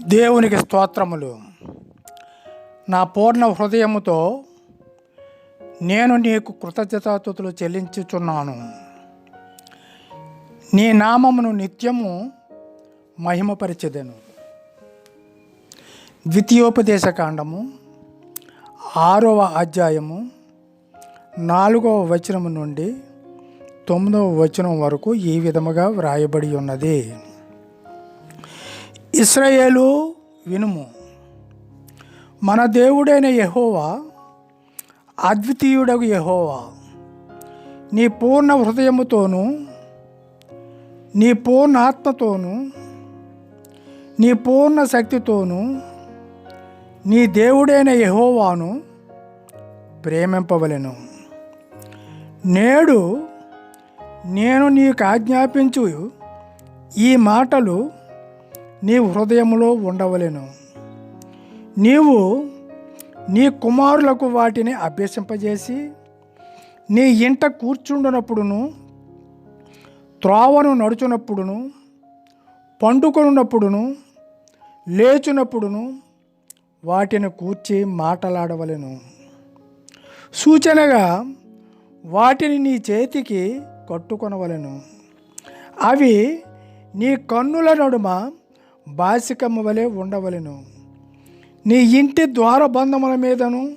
దేవునికి స్తోత్రములు. నా పూర్ణ హృదయముతో నేను నీకు కృతజ్ఞతాతులు చెల్లించుచున్నాను. నీ నామమును నిత్యము మహిమపరిచెదను. ద్వితీయోపదేశ కాండము ఆరవ అధ్యాయము నాలుగవ వచనము నుండి తొమ్మిదవ వచనం వరకు ఈ విధముగా వ్రాయబడి ఉన్నది. ఇస్రాయేలు వినుము. మన దేవుడైన యహోవా అద్వితీయుడగు యహోవా నీ పూర్ణ హృదయముతోనూ నీ పూర్ణ ఆత్మతోనూ నీ పూర్ణ శక్తితోనూ నీ దేవుడైన యహోవాను ప్రేమింపవలెను. నేడు నేను నీకు ఆజ్ఞాపించు ఈ మాటలు నీ హృదయంలో ఉండవలెను. నీవు నీ కుమారులకు వాటిని అభ్యసింపజేసి నీ ఇంట కూర్చుండునప్పుడును త్రోవను నడుచునప్పుడును పండుకొనున్నప్పుడును లేచునప్పుడును వాటిని కూర్చి మాటలాడవలెను. సూచనగా వాటిని నీ చేతికి కట్టుకొనవలెను. అవి నీ కన్నుల నడుమ బాసికమ్మ వలె ఉండవలెను. నీ ఇంటి ద్వారబంధముల మీదను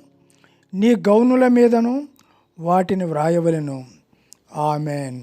నీ గౌనుల మీదను వాటిని వ్రాయవలెను. ఆమెన్.